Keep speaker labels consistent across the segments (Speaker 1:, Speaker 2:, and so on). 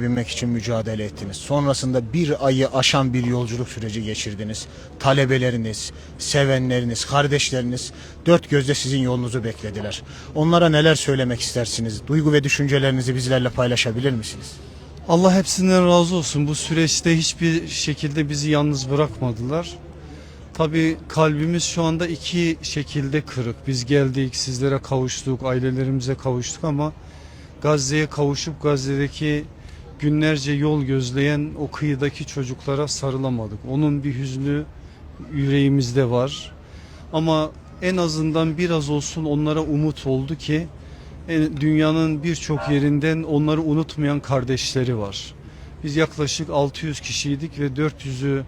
Speaker 1: binmek için mücadele ettiniz. Sonrasında bir ayı aşan bir yolculuk süreci geçirdiniz. Talebeleriniz, sevenleriniz, kardeşleriniz dört gözle sizin yolunuzu beklediler. Onlara neler söylemek istersiniz? Duygu ve düşüncelerinizi bizlerle paylaşabilir misiniz?
Speaker 2: Allah hepsinden razı olsun. Bu süreçte hiçbir şekilde bizi yalnız bırakmadılar. Tabii kalbimiz şu anda iki şekilde kırık. Biz geldik, sizlere kavuştuk, ailelerimize kavuştuk ama Gazze'ye kavuşup Gazze'deki günlerce yol gözleyen o kıyıdaki çocuklara sarılamadık. Onun bir hüznü yüreğimizde var. Ama en azından biraz olsun onlara umut oldu ki dünyanın birçok yerinden onları unutmayan kardeşleri var. Biz yaklaşık 600 kişiydik ve 400'ü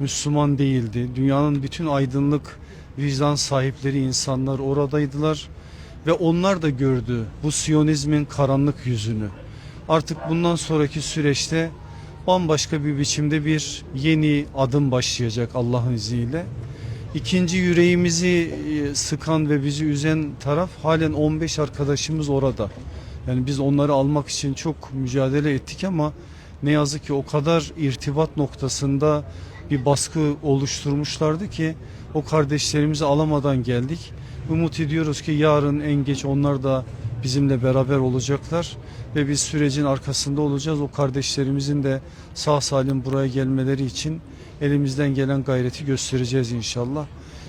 Speaker 2: Müslüman değildi. Dünyanın bütün aydınlık vicdan sahipleri insanlar oradaydılar ve onlar da gördü bu Siyonizmin karanlık yüzünü. Artık bundan sonraki süreçte bambaşka bir biçimde bir yeni adım başlayacak Allah'ın izniyle. İkinci yüreğimizi e, sıkan ve bizi üzen taraf halen 15 arkadaşımız orada. Yani biz onları almak için çok mücadele ettik ama ne yazık ki o kadar irtibat noktasında bir baskı oluşturmuşlardı ki o kardeşlerimizi alamadan geldik. Umut ediyoruz ki yarın en geç onlar da bizimle beraber olacaklar ve biz sürecin arkasında olacağız. O kardeşlerimizin de sağ salim buraya gelmeleri için elimizden gelen gayreti göstereceğiz inşallah.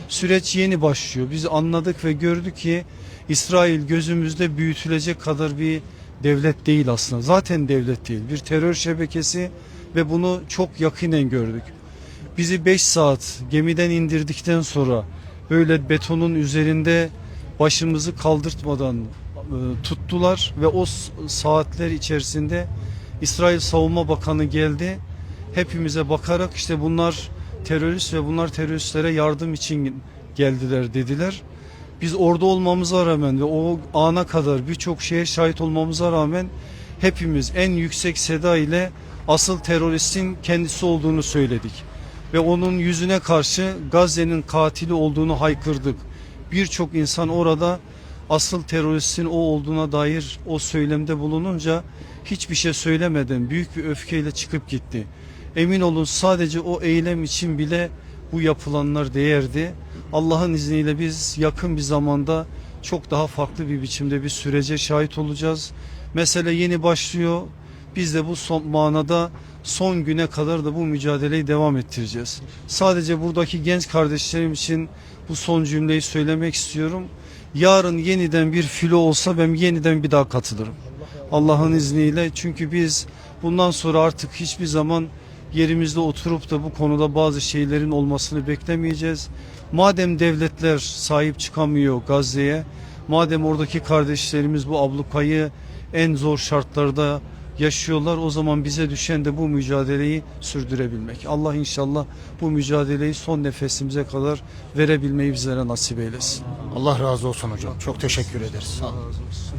Speaker 2: Süreç yeni başlıyor. Biz anladık ve gördük ki İsrail gözümüzde büyütülecek kadar bir devlet değil aslında. Zaten devlet değil. Bir terör şebekesi ve bunu çok yakinen gördük. Bizi 5 saat gemiden indirdikten sonra böyle betonun üzerinde başımızı kaldırtmadan tuttular ve o saatler içerisinde İsrail Savunma Bakanı geldi. Hepimize bakarak işte bunlar terörist ve bunlar teröristlere yardım için geldiler dediler. Biz orada olmamıza rağmen ve o ana kadar birçok şeye şahit olmamıza rağmen hepimiz en yüksek seda ile asıl teröristin kendisi olduğunu söyledik. Ve onun yüzüne karşı Gazze'nin katili olduğunu haykırdık. Birçok insan orada asıl teröristin o olduğuna dair o söylemde bulununca hiçbir şey söylemeden büyük bir öfkeyle çıkıp gitti. Emin olun sadece o eylem için bile bu yapılanlar değerdi. Allah'ın izniyle biz yakın bir zamanda çok daha farklı bir biçimde bir sürece şahit olacağız. Mesele yeni başlıyor. Biz de bu son manada son güne kadar da bu mücadeleyi devam ettireceğiz. Sadece buradaki genç kardeşlerim için bu son cümleyi söylemek istiyorum. Yarın yeniden bir filo olsa ben yeniden bir daha katılırım. Allah'ın izniyle çünkü biz bundan sonra artık hiçbir zaman yerimizde oturup da bu konuda bazı şeylerin olmasını beklemeyeceğiz. Madem devletler sahip çıkamıyor Gazze'ye, madem oradaki kardeşlerimiz bu ablukayı en zor şartlarda yaşıyorlar o zaman bize düşen de bu mücadeleyi sürdürebilmek. Allah inşallah bu mücadeleyi son nefesimize kadar verebilmeyi bizlere nasip eylesin.
Speaker 1: Allah razı olsun hocam. Çok teşekkür ederiz. Sağ olun.